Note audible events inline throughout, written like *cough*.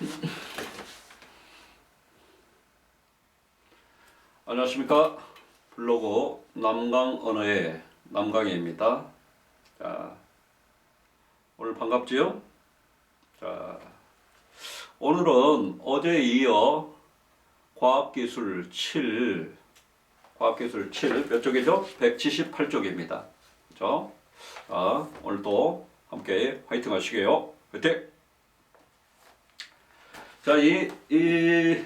*laughs* 안녕하십니까 블로그 남강 언어의 남강희입니다. 자 오늘 반갑지요? 자 오늘은 어제 이어 과학기술 7 과학기술 7 몇 쪽이죠? 178쪽입니다. 그죠? 자 오늘도 함께 화이팅 하시게요. 화이팅! 자, 이, 이,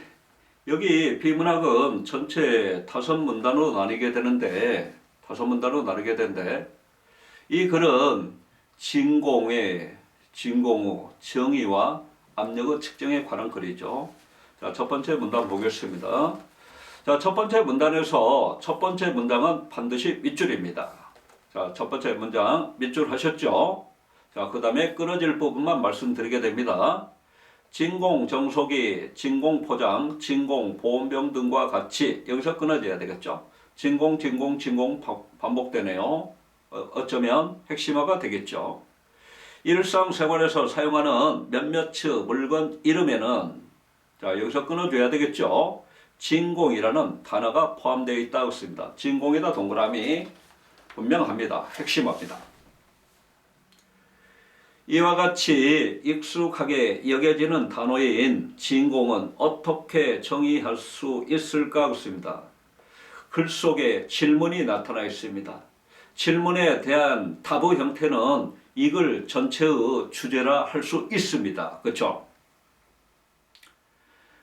여기 비문학은 전체 다섯 문단으로 나뉘게 되는데, 다섯 문단으로 나누게 되는데, 이 글은 진공의, 진공의 정의와 압력의 측정에 관한 글이죠. 자, 첫 번째 문단 보겠습니다. 자, 첫 번째 문단에서 첫 번째 문장은 반드시 밑줄입니다. 자, 첫 번째 문장 밑줄 하셨죠? 자, 그 다음에 끊어질 부분만 말씀드리게 됩니다. 진공 정속이 진공 포장, 진공 보온병 등과 같이 여기서 끊어져야 되겠죠. 진공, 진공, 진공 바- 반복되네요. 어, 어쩌면 핵심화가 되겠죠. 일상생활에서 사용하는 몇몇의 물건 이름에는 자 여기서 끊어줘야 되겠죠. 진공이라는 단어가 포함되어 있다고 씁니다. 진공에다 동그라미 분명합니다. 핵심화입니다. 이와 같이 익숙하게 여겨지는 단어인 진공은 어떻게 정의할 수 있을까 그렇습니다. 글 속에 질문이 나타나 있습니다. 질문에 대한 답의 형태는 이글 전체의 주제라 할 수 있습니다. 그렇죠?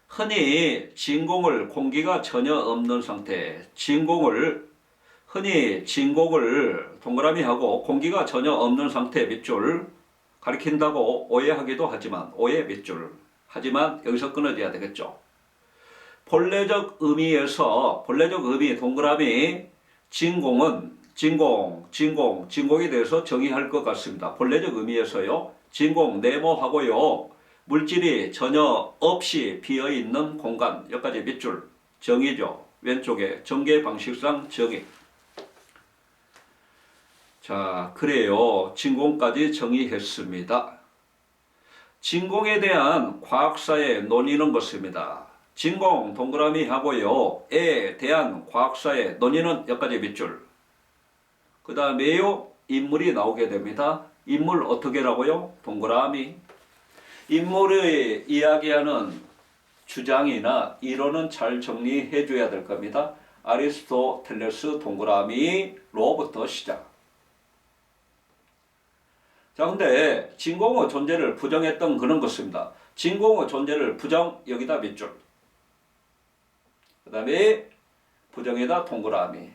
흔히 진공을 공기가 전혀 없는 상태, 진공을 흔히 진공을 동그라미 하고 공기가 전혀 없는 상태 밑줄 가리킨다고 오해하기도 하지만 오해 밑줄 하지만 여기서 끊어져야 되겠죠. 본래적 의미에서 본래적 의미 동그라미 진공은 진공, 진공, 진공에 대해서 정의할 것 같습니다. 본래적 의미에서요. 진공 네모하고요. 물질이 전혀 없이 비어 있는 공간 여기까지 밑줄 정의죠. 왼쪽에 전개 방식상 정의. 자, 그래요. 진공까지 정의했습니다. 진공에 대한 과학사의 논의는 것입니다. 진공 동그라미 하고요. 에 대한 과학사의 논의는 여기까지 밑줄. 그 다음에요. 인물이 나오게 됩니다. 인물 어떻게라고요? 동그라미. 인물의 이야기하는 주장이나 이론은 잘 정리해 줘야 될 겁니다. 아리스토텔레스 동그라미로부터 시작. 자, 근데 진공의 존재를 부정했던 그런 것입니다. 진공의 존재를 부정 여기다 밑줄. 그 다음에 부정에다 동그라미.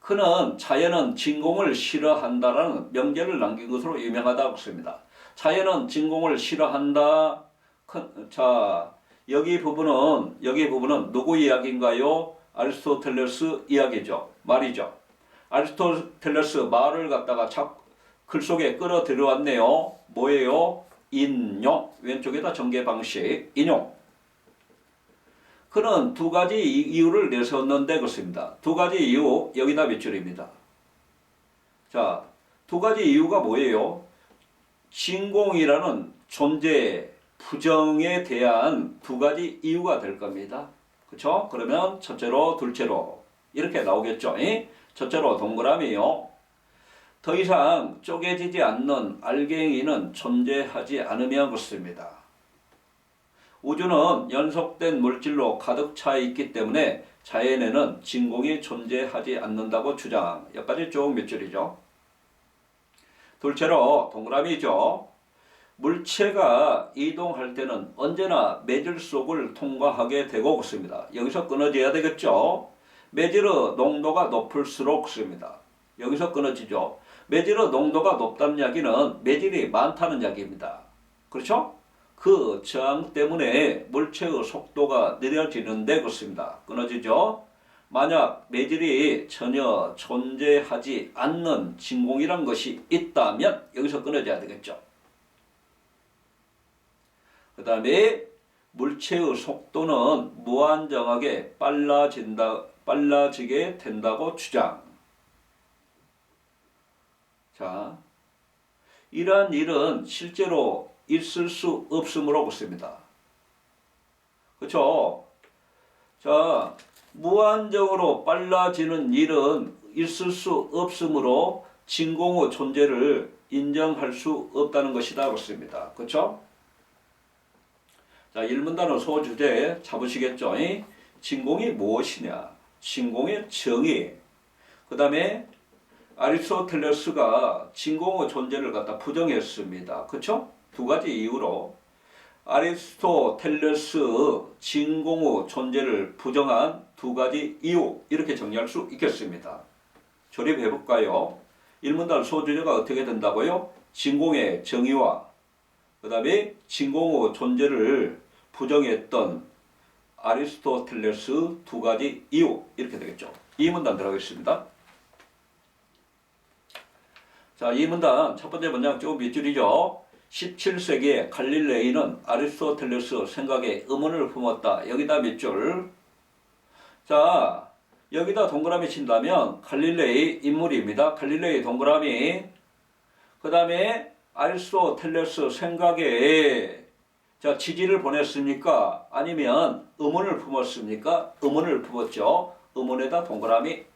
그는 자연은 진공을 싫어한다라는 명제를 남긴 것으로 유명하다고 씁니다. 자연은 진공을 싫어한다. 큰- 자, 여기 부분은 여기 부분은 누구 이야기인가요? 아리스토텔레스 이야기죠. 말이죠. 아리스토텔레스 말을 갖다가 자꾸 글 속에 끌어 들어왔네요. 뭐예요? 인용. 왼쪽에다 전개 방식. 인용. 그는 두 가지 이- 이유를 내세웠는데 그렇습니다. 두 가지 이유 여기다 밑줄입니다. 자, 두 가지 이유가 뭐예요? 진공이라는 존재 부정에 대한 두 가지 이유가 될 겁니다. 그렇죠? 그러면 첫째로 둘째로 이렇게 나오겠죠. 이? 첫째로 동그라미요. 더 이상 쪼개지지 않는 알갱이는 존재하지 않으며 그렇습니다. 우주는 연속된 물질로 가득 차 있기 때문에 자연에는 진공이 존재하지 않는다고 주장. 여기까지 쭉 몇 줄이죠. 둘째로 동그라미죠. 물체가 이동할 때는 언제나 매질 속을 통과하게 되고 그렇습니다. 여기서 끊어져야 되겠죠. 매질의 농도가 높을수록 그렇습니다. 여기서 끊어지죠. 매질의 농도가 높다는 이야기는 매질이 많다는 이야기입니다. 그렇죠? 그 저항 때문에 물체의 속도가 느려지는데 그렇습니다. 끊어지죠? 만약 매질이 전혀 존재하지 않는 진공이란 것이 있다면 여기서 끊어져야 되겠죠. 그 다음에 물체의 속도는 무한정하게 빨라진다, 빨라지게 된다고 주장. 자, 이러한 일은 실제로 있을 수 없으므로 그렇습니다. 그렇죠? 자, 무한정으로 빨라지는 일은 있을 수 없으므로 진공의 존재를 인정할 수 없다는 것이다 그렇습니다. 그렇죠? 자, 1문 단어 소주제 잡으시겠죠? 이? 진공이 무엇이냐? 진공의 정의. 그 다음에 아리스토텔레스가 진공의 존재를 갖다 부정했습니다. 그렇죠? 두 가지 이유로 아리스토텔레스 진공의 존재를 부정한 두 가지 이유 이렇게 정리할 수 있겠습니다. 조립해 볼까요? 일문단 소주제가 어떻게 된다고요? 진공의 정의와 그 다음에 진공의 존재를 부정했던 아리스토텔레스 두 가지 이유 이렇게 되겠죠. 이 문단 들어가겠습니다. 자, 이 문단 첫 번째 문장 쭉 밑줄이죠. 17세기에 갈릴레이는 아리스토텔레스 생각에 의문을 품었다. 여기다 밑줄. 자, 여기다 동그라미 친다면 갈릴레이 인물입니다. 갈릴레이 동그라미. 그 다음에 아리스토텔레스 생각에 자 지지를 보냈습니까? 아니면 의문을 품었습니까? 의문을 품었죠. 의문에다 동그라미.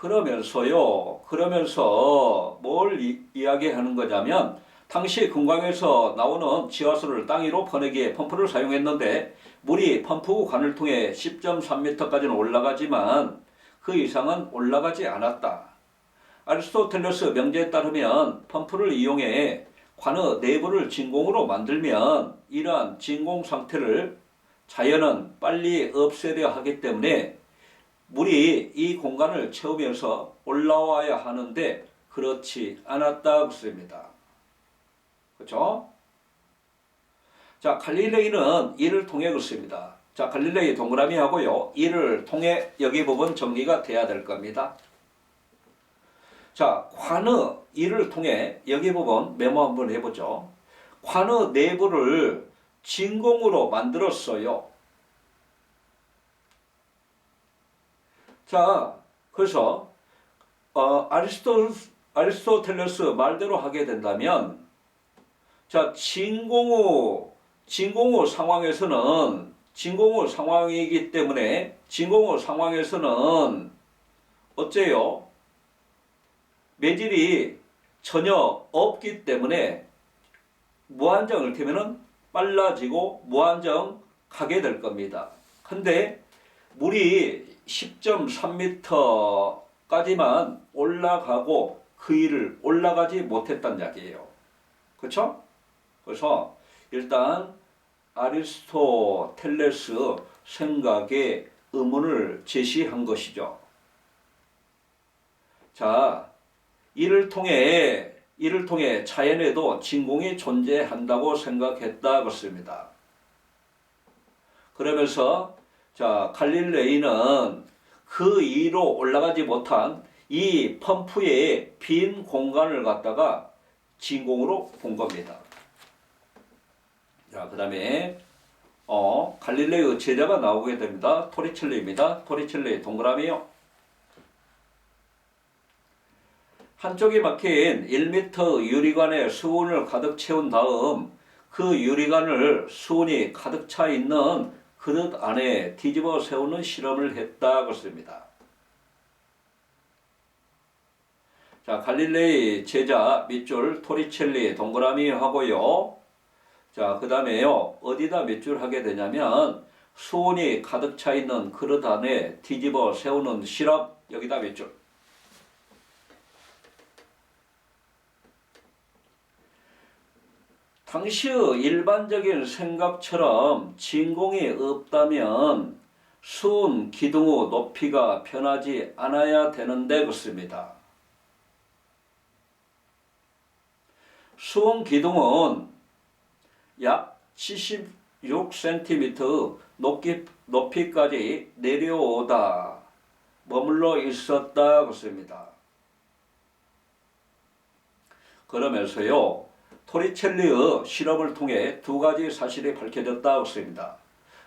그러면서요. 그러면서 뭘 이, 이야기하는 거냐면 당시 금광에서 나오는 지하수를 땅 위로 퍼내기에 펌프를 사용했는데 물이 펌프 관을 통해 10.3m까지는 올라가지만 그 이상은 올라가지 않았다. 아리스토텔레스 명제에 따르면 펌프를 이용해 관의 내부를 진공으로 만들면 이러한 진공 상태를 자연은 빨리 없애려 하기 때문에 물이 이 공간을 채우면서 올라와야 하는데 그렇지 않았다 그랬습니다. 그렇죠? 자, 갈릴레이는 이를 통해 그렇습니다. 자, 갈릴레이 동그라미 하고요. 이를 통해 여기 부분 정리가 돼야 될 겁니다. 자, 관의 이를 통해 여기 부분 메모 한번 해보죠. 관의 내부를 진공으로 만들었어요. 자, 그래서 어, 아리스토 아리스토텔레스 말대로 하게 된다면, 자 진공호 진공호 상황에서는 진공호 상황이기 때문에 진공호 상황에서는 어째요? 매질이 전혀 없기 때문에 무한정을 태면은 빨라지고 무한정 가게 될 겁니다. 근데 물이 10.3m까지만 올라가고 그 일을 올라가지 못했단 이야기예요. 그렇죠? 그래서 일단 아리스토텔레스 생각에 의문을 제시한 것이죠. 자, 이를 통해 이를 통해 자연에도 진공이 존재한다고 생각했다 그렇습니다. 그러면서 자 갈릴레이는 그 위로 올라가지 못한 이 펌프의 빈 공간을 갖다가 진공으로 본 겁니다. 자 그 다음에 어 갈릴레이 제자가 나오게 됩니다. 토리첼리입니다. 토리첼리 동그라미요. 한쪽이 막힌 1m 유리관에 수온을 가득 채운 다음 그 유리관을 수온이 가득 차 있는 그릇 안에 뒤집어 세우는 실험을 했다 그렇습니다. 자, 갈릴레이 제자 밑줄 토리첼리 동그라미 하고요. 자, 그 다음에요. 어디다 밑줄 하게 되냐면 수온이 가득 차 있는 그릇 안에 뒤집어 세우는 실험 여기다 밑줄. 당시의 일반적인 생각처럼 진공이 없다면 수온 기둥의 높이가 변하지 않아야 되는데 그렇습니다. 수온 기둥은 약 76cm 높이, 높이까지 내려오다 머물러 있었다 그렇습니다. 그러면서요. 토리첼리의 실험을 통해 두 가지 사실이 밝혀졌다고 씁니다.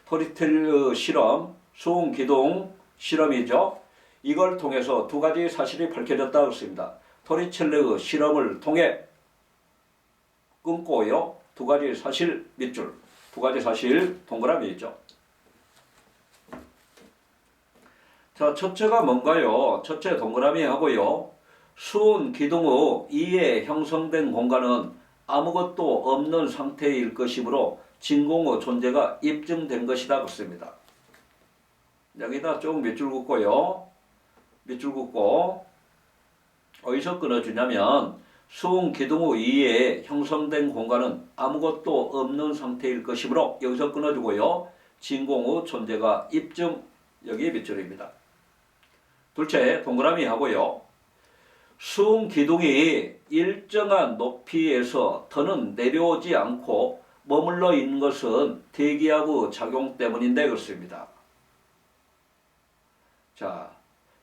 토리첼리 실험, 수온 기둥 실험이죠. 이걸 통해서 두 가지 사실이 밝혀졌다고 씁니다. 토리첼리의 실험을 통해 끊고요. 두 가지 사실 밑줄. 두 가지 사실 동그라미 있죠. 자, 첫째가 뭔가요? 첫째 동그라미 하고요. 수온 기둥 후 이에 형성된 공간은 아무것도 없는 상태일 것이므로 진공의 존재가 입증된 것이다 그렇습니다. 여기다 쭉 밑줄 긋고요. 밑줄 긋고 어디서 끊어주냐면 수온 기둥 후 이에 형성된 공간은 아무것도 없는 상태일 것이므로 여기서 끊어주고요. 진공 후 존재가 입증 여기 밑줄입니다. 둘째 동그라미 하고요. 수은 기둥이 일정한 높이에서 더는 내려오지 않고 머물러 있는 것은 대기압의 작용 때문인데 그렇습니다. 자,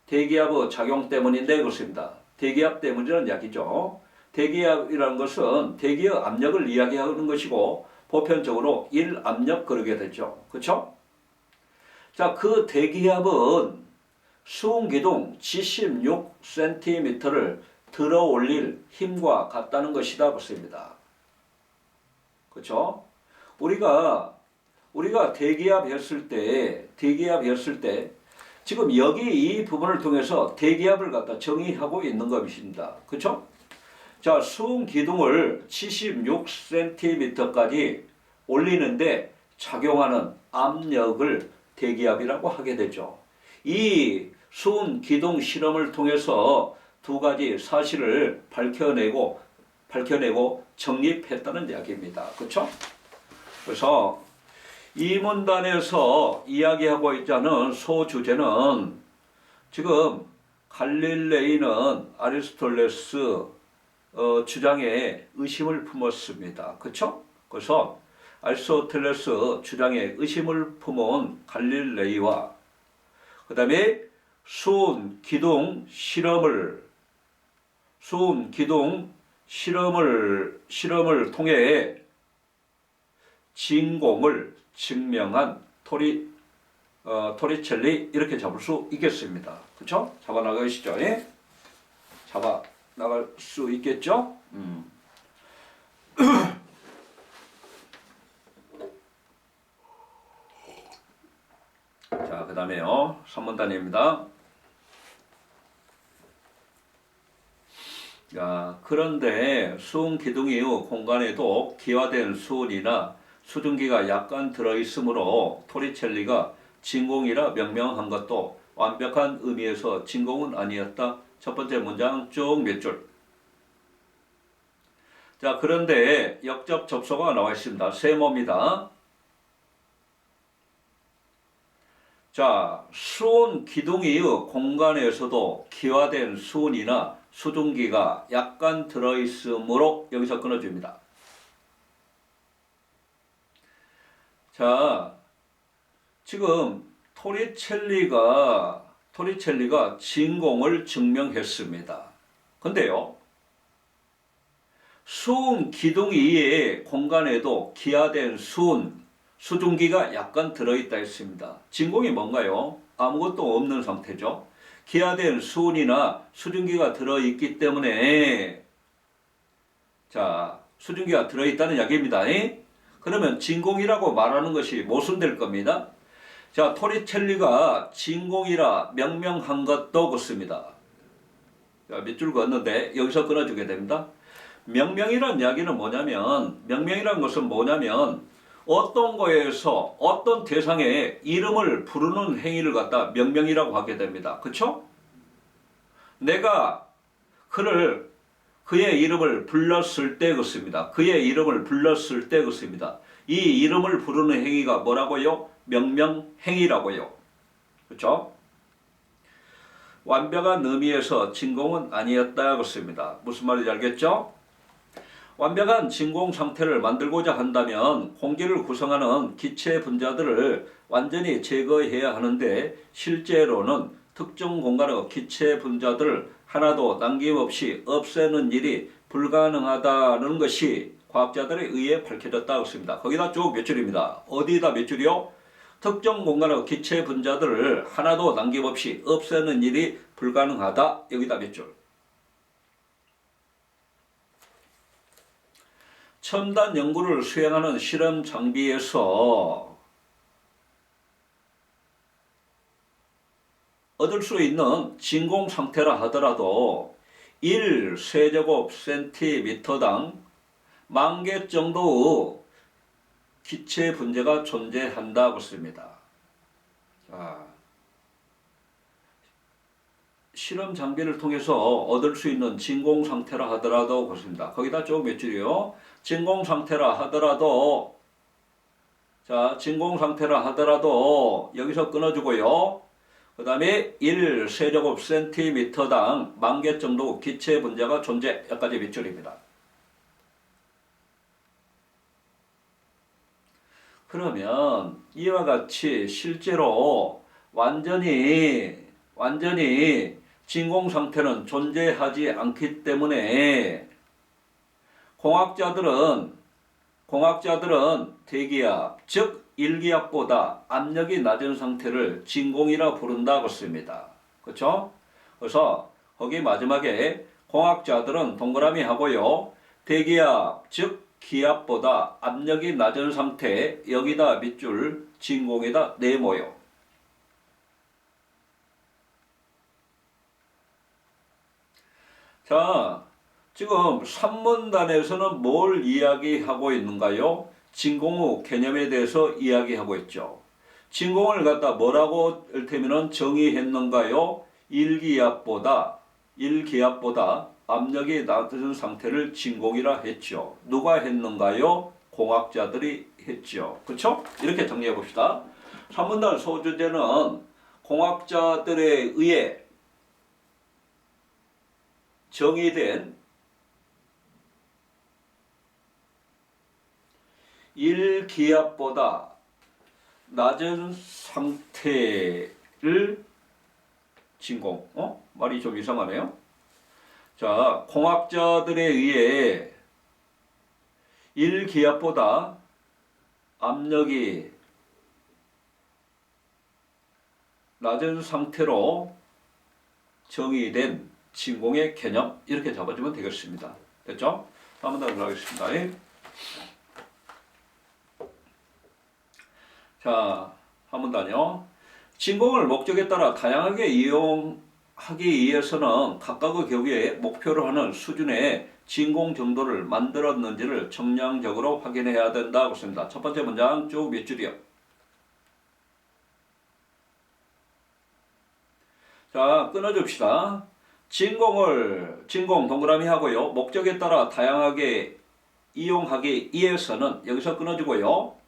대기압의 작용 때문인데 그렇습니다. 대기압 때문이라는 이야기죠. 대기압이라는 것은 대기의 압력을 이야기하는 것이고 보편적으로 일압력 그러게 되죠. 그렇죠? 자, 그 대기압은 수은기둥 76cm를 들어 올릴 힘과 같다는 것이다 그렇습니다. 그렇죠? 우리가 우리가 대기압 했을 때 대기압 했을 때 지금 여기 이 부분을 통해서 대기압을 갖다 정의하고 있는 것입니다. 그렇죠? 자, 수은 기둥을 76cm까지 올리는데 작용하는 압력을 대기압이라고 하게 되죠. 이 수은 기둥 실험을 통해서 두 가지 사실을 밝혀내고 밝혀내고 정립했다는 이야기입니다. 그렇죠? 그래서 이 문단에서 이야기하고 있자는 소주제는 지금 갈릴레이는 아리스톨레스 어, 주장에 의심을 품었습니다. 그렇죠? 그래서 아리스토텔레스 주장에 의심을 품은 갈릴레이와 그 다음에 수은 기둥 실험을 수은 기둥 실험을 실험을 통해 진공을 증명한 토리 어, 토리첼리 이렇게 잡을 수 있겠습니다. 그렇죠? 잡아 나가시죠. 예? 잡아 나갈 수 있겠죠? 음. *clears throat* 자, 그 다음에요. 3문단입니다. 야, 그런데 수은 기둥이 공간에도 기화된 수은이나 수증기가 약간 들어있으므로 토리첼리가 진공이라 명명한 것도 완벽한 의미에서 진공은 아니었다. 첫 번째 문장 쭉 몇 줄. 자, 그런데 역접 접소가 나와 있습니다. 세모입니다. 자, 수온 기둥이 공간에서도 기화된 수온이나 수증기가 약간 들어있으므로 여기서 끊어줍니다. 자, 지금 토리첼리가 토리첼리가 진공을 증명했습니다. 근데요, 수은 기둥 이외의 공간에도 기화된 수은 수증기가 약간 들어있다 했습니다. 진공이 뭔가요? 아무것도 없는 상태죠. 기화된 수은이나 수증기가 들어있기 때문에 자 수증기가 들어있다는 이야기입니다. 그러면 진공이라고 말하는 것이 모순될 겁니다. 자 토리첼리가 진공이라 명명한 것도 그렇습니다. 자, 밑줄 걷는데 여기서 끊어주게 됩니다. 명명이란 이야기는 뭐냐면 명명이란 것은 뭐냐면 어떤 거에서 어떤 대상의 이름을 부르는 행위를 갖다 명명이라고 하게 됩니다. 그렇죠? 내가 그를 그의 이름을 불렀을 때 그렇습니다. 그의 이름을 불렀을 때 그렇습니다. 이 이름을 부르는 행위가 뭐라고요? 명명 행위라고요. 그렇죠? 완벽한 의미에서 진공은 아니었다 그렇습니다. 무슨 말인지 알겠죠? 완벽한 진공 상태를 만들고자 한다면 공기를 구성하는 기체 분자들을 완전히 제거해야 하는데 실제로는 특정 공간의 기체 분자들을 하나도 남김없이 없애는 일이 불가능하다는 것이 과학자들에 의해 밝혀졌다고 했습니다. 거기다 쭉 몇 줄입니다. 어디다 몇 줄이요? 특정 공간의 기체 분자들을 하나도 남김없이 없애는 일이 불가능하다. 여기다 몇 줄. 첨단 연구를 수행하는 실험 장비에서 얻을 수 있는 진공 상태라 하더라도 1 세제곱 센티미터당 만 개 정도의 기체 분자가 존재한다고 씁니다. 자, 실험 장비를 통해서 얻을 수 있는 진공 상태라 하더라도 그렇습니다. 거기다 좀몇 줄이요. 진공 상태라 하더라도 자, 진공 상태라 하더라도 여기서 끊어주고요. 그 다음에 1 세제곱 센티미터당 만 개 정도 기체 분자가 존재 여기까지 몇 줄입니다. 그러면 이와 같이 실제로 완전히 완전히 진공 상태는 존재하지 않기 때문에 공학자들은 공학자들은 대기압 즉 1기압보다 압력이 낮은 상태를 진공이라 부른다고 씁니다. 그렇죠? 그래서 거기 마지막에 공학자들은 동그라미 하고요. 대기압 즉 기압보다 압력이 낮은 상태 여기다 밑줄 진공에다 네모요. 자, 지금 산문단에서는 뭘 이야기하고 있는가요? 진공의 개념에 대해서 이야기하고 있죠. 진공을 갖다 뭐라고 일테면은 정의했는가요? 1기압보다 1기압보다 압력이 낮은 상태를 진공이라 했죠. 누가 했는가요? 공학자들이 했죠. 그렇죠? 이렇게 정리해 봅시다. 산문단 소주제는 공학자들에 의해 정의된 1기압보다 낮은 상태를 진공. 어? 말이 좀 이상하네요. 자, 공학자들에 의해 1기압보다 압력이 낮은 상태로 정의된 진공의 개념 이렇게 잡아주면 되겠습니다. 됐죠? 한번 더 들어가겠습니다. 자, 한번 더요. 진공을 목적에 따라 다양하게 이용하기 위해서는 각각의 경우에 목표로 하는 수준의 진공 정도를 만들었는지를 정량적으로 확인해야 된다고 씁니다. 첫 번째 문장 쭉 몇 줄이요? 자, 끊어줍시다. 진공을 진공 동그라미 하고요. 목적에 따라 다양하게 이용하기 위해서는 여기서 끊어주고요.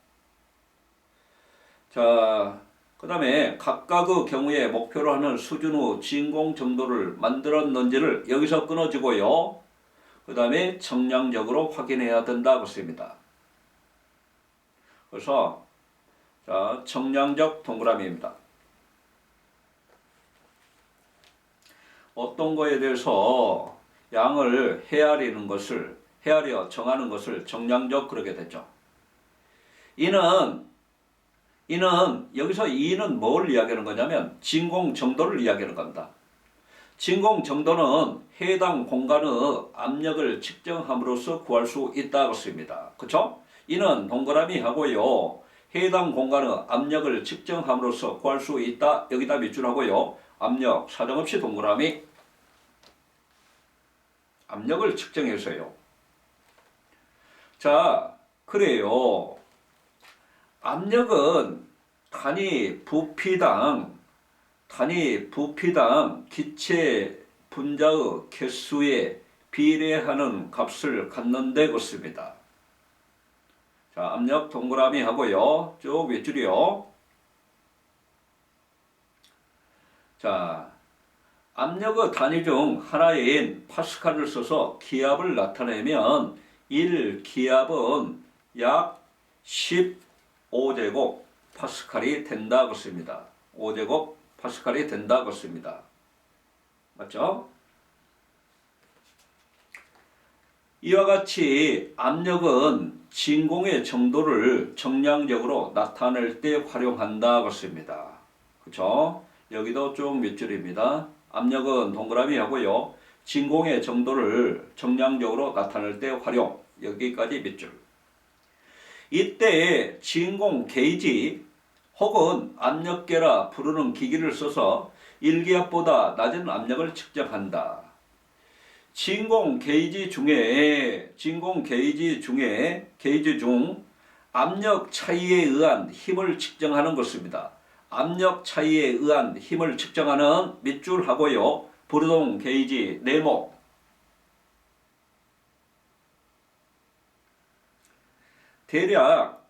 자, 그 다음에 각각의 경우에 목표로 하는 수준의 진공 정도를 만들었는지를 여기서 끊어주고요. 그 다음에 정량적으로 확인해야 된다고 씁니다. 그래서 자, 정량적 동그라미입니다. 어떤 거에 대해서 양을 헤아리는 것을 헤아려 정하는 것을 정량적 그러게 되죠. 이는 이는 여기서 이는 뭘 이야기하는 거냐면 진공 정도를 이야기하는 겁니다. 진공 정도는 해당 공간의 압력을 측정함으로써 구할 수 있다고 씁니다. 그렇죠? 이는 동그라미 하고요. 해당 공간의 압력을 측정함으로써 구할 수 있다. 여기다 밑줄 하고요. 압력 사정없이 동그라미 압력을 측정해서요. 자, 그래요. 압력은 단위 부피당 단위 부피당 기체 분자의 개수에 비례하는 값을 갖는데 그렇습니다. 자, 압력 동그라미 하고요. 쭉 윗줄이요. 자, 압력의 단위 중 하나인 파스칼을 써서 기압을 나타내면 1기압은 약 15제곱 파스칼이 된다고 씁니다. 5제곱 파스칼이 된다고 씁니다. 맞죠? 이와 같이 압력은 진공의 정도를 정량적으로 나타낼 때 활용한다고 씁니다. 그렇죠? 여기도 쭉 몇 줄입니다. 압력은 동그라미 하고요. 진공의 정도를 정량적으로 나타낼 때 활용. 여기까지 몇 줄. 이때 진공 게이지 혹은 압력계라 부르는 기기를 써서 일기압보다 낮은 압력을 측정한다. 진공 게이지 중에 진공 게이지 중에 게이지 중 압력 차이에 의한 힘을 측정하는 것입니다. 압력 차이에 의한 힘을 측정하는 밑줄 하고요. 부르동 게이지 네모 대략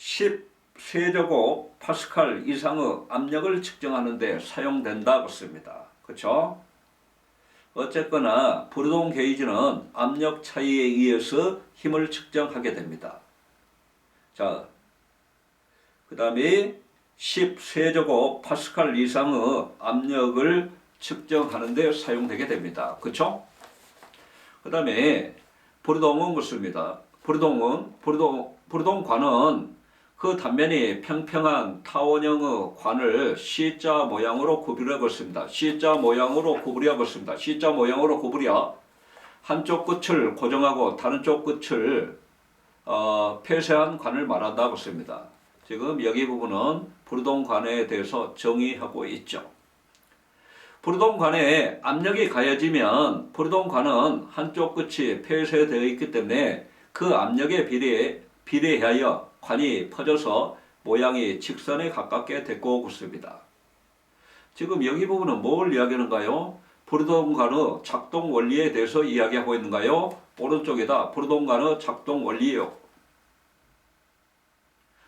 10세제곱 파스칼 이상의 압력을 측정하는 데 사용된다고 씁니다. 그렇죠? 어쨌거나 부르동 게이지는 압력 차이에 의해서 힘을 측정하게 됩니다. 자, 그 다음에 10세제곱 파스칼 이상의 압력을 측정하는 데 사용되게 됩니다. 그렇죠? 그 다음에 부르동은 그렇습니다. 부르동은 부르동 부르동관은 그 단면이 평평한 타원형의 관을 C자 모양으로 구부려 봤습니다. C자 모양으로 구부려 봤습니다. C자 모양으로 구부려 한쪽 끝을 고정하고 다른 쪽 끝을 어, 폐쇄한 관을 말한다고 씁니다. 지금 여기 부분은 부르동관에 대해서 정의하고 있죠. 부르동관에 압력이 가해지면 부르동관은 한쪽 끝이 폐쇄되어 있기 때문에 그 압력에 비례, 비례하여 관이 퍼져서 모양이 직선에 가깝게 데리고 있습니다. 지금 여기 부분은 뭘 이야기하는가요? 부르동관의 작동 원리에 대해서 이야기하고 있는가요? 오른쪽에다 부르동관의 작동 원리예요.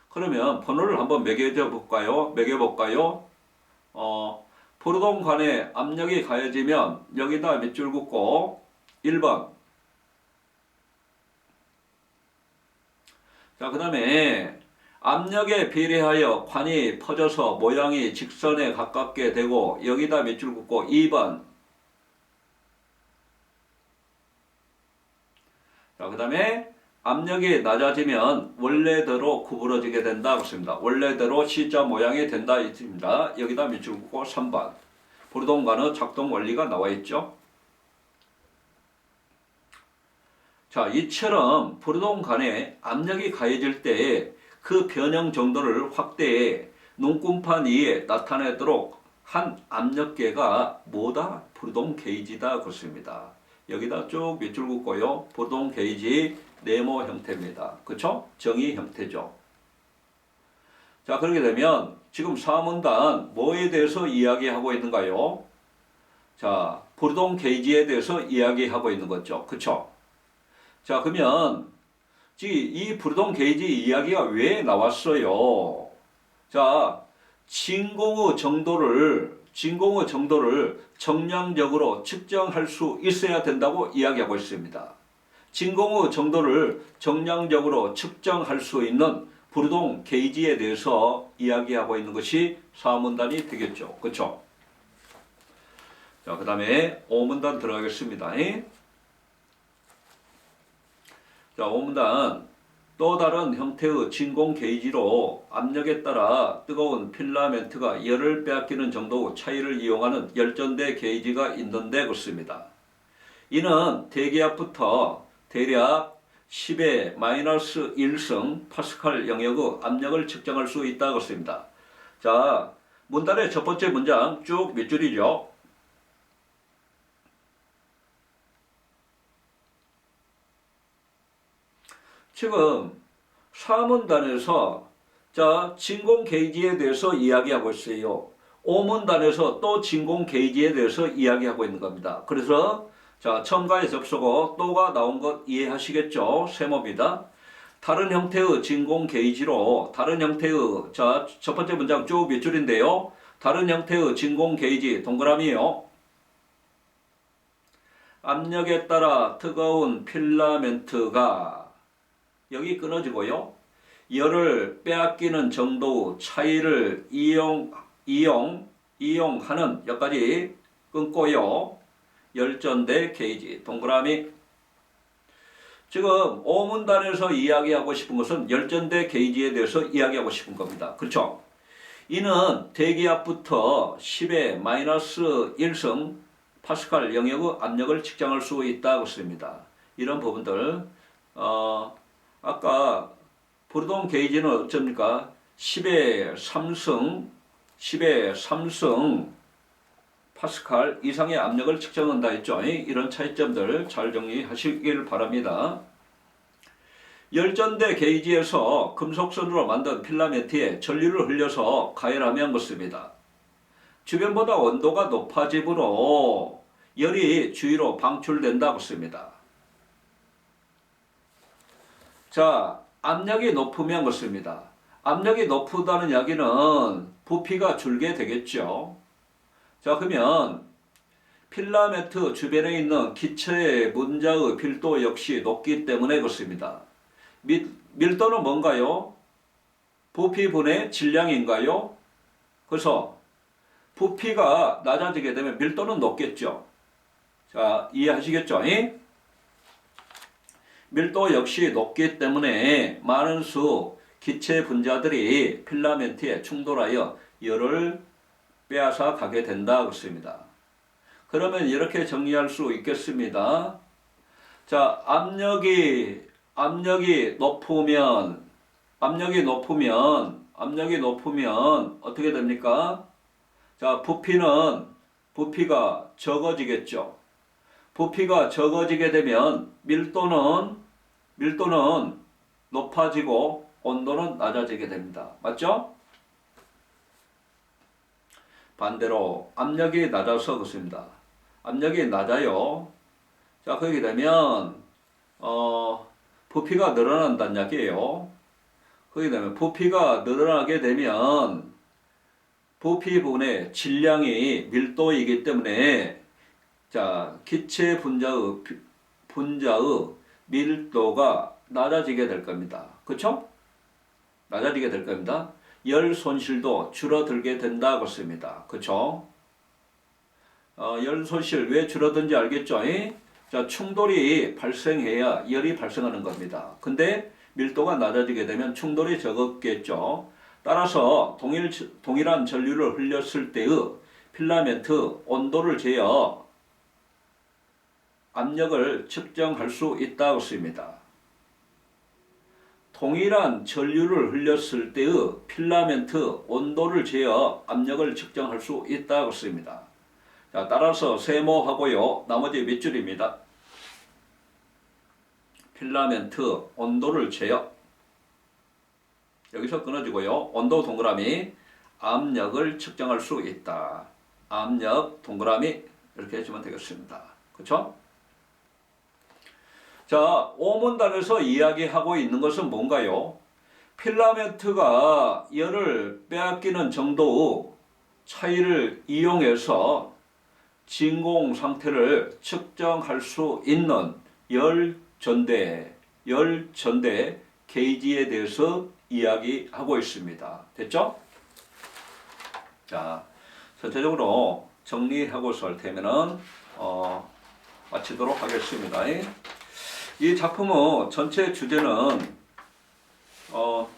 그러면 번호를 한번 매겨져 볼까요? 매겨 볼까요? 어, 부르동관에 압력이 가해지면 여기다 몇줄 긋고 1번 자, 그 다음에 압력에 비례하여 관이 퍼져서 모양이 직선에 가깝게 되고 여기다 몇 줄 긋고 2번 자, 그 다음에 압력이 낮아지면 원래대로 구부러지게 된다 그렇습니다. 원래대로 C자 모양이 된다 있습니다. 여기다 몇줄 긋고 3번 부르동관의 작동 원리가 나와 있죠. 자, 이처럼 부르동관에 압력이 가해질 때그 변형 정도를 확대해 눈금판 위에 나타내도록 한 압력계가 뭐다? 부르동 게이지다 그렇습니다. 여기다 쭉 밑줄 긋고요. 부르동 게이지 네모 형태입니다. 그렇죠? 정의 형태죠. 자, 그렇게 되면 지금 사문단 뭐에 대해서 이야기하고 있는가요? 자, 부르동 게이지에 대해서 이야기하고 있는 거죠. 그렇죠? 자, 그러면 이 부르동 게이지 이야기가 왜 나왔어요? 자, 진공의 정도를 진공의 정도를 정량적으로 측정할 수 있어야 된다고 이야기하고 있습니다. 진공의 정도를 정량적으로 측정할 수 있는 부르동 게이지에 대해서 이야기하고 있는 것이 사문단이 되겠죠. 그렇죠? 자, 그 다음에 오문단 들어가겠습니다. 자, 오문단 또 다른 형태의 진공 게이지로 압력에 따라 뜨거운 필라멘트가 열을 빼앗기는 정도 차이를 이용하는 열전대 게이지가 있는데 그렇습니다. 이는 대기압부터 대략 10의 마이너스 1성 파스칼 영역의 압력을 측정할 수 있다 그렇습니다. 자, 문단의 첫 번째 문장 쭉몇 줄이죠? 지금 사문단에서 자 진공 게이지에 대해서 이야기하고 있어요. 오문단에서 또 진공 게이지에 대해서 이야기하고 있는 겁니다. 그래서 자 첨가에 접속어 또가 나온 것 이해하시겠죠? 세모입니다. 다른 형태의 진공 게이지로 다른 형태의 자 첫 번째 문장 쭉몇 줄인데요. 다른 형태의 진공 게이지 동그라미요. 압력에 따라 뜨거운 필라멘트가 여기 끊어지고요. 열을 빼앗기는 정도 차이를 이용 이용 이용하는 여기까지 끊고요. 열전대 게이지 동그라미 지금 오문단에서 이야기하고 싶은 것은 열전대 게이지에 대해서 이야기하고 싶은 겁니다. 그렇죠? 이는 대기압부터 10의 마이너스 1성 파스칼 영역의 압력을 측정할 수 있다고 씁니다. 이런 부분들 어, 아까 브루동 게이지는 어쩝니까? 10의 3승 10의 3승 파스칼 이상의 압력을 측정한다 했죠. 이런 차이점들 잘 정리하시길 바랍니다. 열전대 게이지에서 금속선으로 만든 필라멘트에 전류를 흘려서 가열하면 그렇습니다. 주변보다 온도가 높아지므로 열이 주위로 방출된다고 씁니다. 자, 압력이 높으면 그렇습니다. 압력이 높다는 이야기는 부피가 줄게 되겠죠. 자, 그러면 필라멘트 주변에 있는 기체의 문자의 밀도 역시 높기 때문에 그렇습니다. 밀, 밀도는 뭔가요? 부피분의 질량인가요? 그래서 부피가 낮아지게 되면 밀도는 높겠죠. 자, 이해하시겠죠? 잉? 밀도 역시 높기 때문에 많은 수 기체 분자들이 필라멘트에 충돌하여 열을 빼앗아 가게 된다 그렇습니다. 그러면 이렇게 정리할 수 있겠습니다. 자, 압력이 압력이 높으면 압력이 높으면 압력이 높으면 어떻게 됩니까? 자, 부피는 부피가 적어지겠죠. 부피가 적어지게 되면 밀도는 밀도는 높아지고 온도는 낮아지게 됩니다. 맞죠? 반대로 압력이 낮아서 그렇습니다. 압력이 낮아요. 자, 그렇게 되면 어, 부피가 늘어난다는 이야기예요. 그렇게 되면 부피가 늘어나게 되면 부피분의 질량이 밀도이기 때문에 자, 기체 분자의 분자의 밀도가 낮아지게 될 겁니다. 그렇죠? 낮아지게 될 겁니다. 열 손실도 줄어들게 된다고 씁니다. 그렇죠? 어, 열 손실 왜 줄어든지 알겠죠? 이? 자, 충돌이 발생해야 열이 발생하는 겁니다. 근데 밀도가 낮아지게 되면 충돌이 적었겠죠. 따라서 동일, 동일한 전류를 흘렸을 때의 필라멘트 온도를 재어 압력을 측정할 수 있다고 씁니다. 동일한 전류를 흘렸을 때의 필라멘트 온도를 재어 압력을 측정할 수 있다고 씁니다. 자, 따라서 세모하고요. 나머지 밑줄입니다. 필라멘트 온도를 재어 여기서 끊어지고요. 온도 동그라미 압력을 측정할 수 있다. 압력 동그라미 이렇게 해주면 되겠습니다. 그렇죠? 자, 오문단에서 이야기하고 있는 것은 뭔가요? 필라멘트가 열을 빼앗기는 정도의 차이를 이용해서 진공 상태를 측정할 수 있는 열 전대, 열 전대 게이지에 대해서 이야기하고 있습니다. 됐죠? 자, 전체적으로 정리하고서 할 테면은 어, 마치도록 하겠습니다. 이 작품의 전체 주제는 어,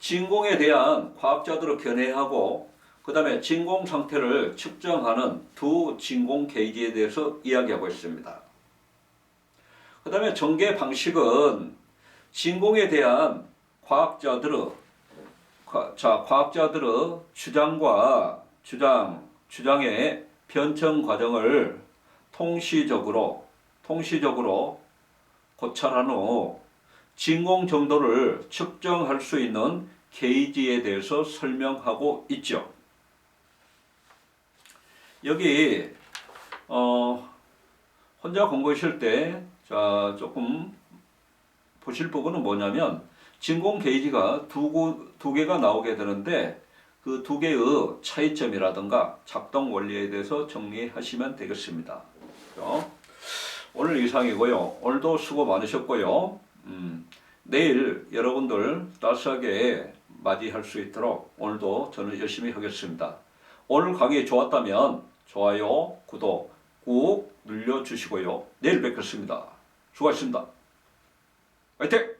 진공에 대한 과학자들의 견해하고 그 다음에 진공 상태를 측정하는 두 진공 게이지에 대해서 이야기하고 있습니다. 그 다음에 전개 방식은 진공에 대한 과학자들의 자 과학자들의 주장과 주장 주장의 변청 과정을 통시적으로 통시적으로 고찰한 후 진공 정도를 측정할 수 있는 게이지에 대해서 설명하고 있죠. 여기 어, 혼자 공부하실 때 자, 조금 보실 부분은 뭐냐면 진공 게이지가 두, 두 개가 나오게 되는데 그 두 개의 차이점이라든가 작동 원리에 대해서 정리하시면 되겠습니다. 그렇죠? 오늘 이상이고요. 오늘도 수고 많으셨고요. 음, 내일 여러분들 따스하게 맞이할 수 있도록 오늘도 저는 열심히 하겠습니다. 오늘 강의 좋았다면 좋아요, 구독 꾹 눌러주시고요. 내일 뵙겠습니다. 수고하셨습니다. 화이팅!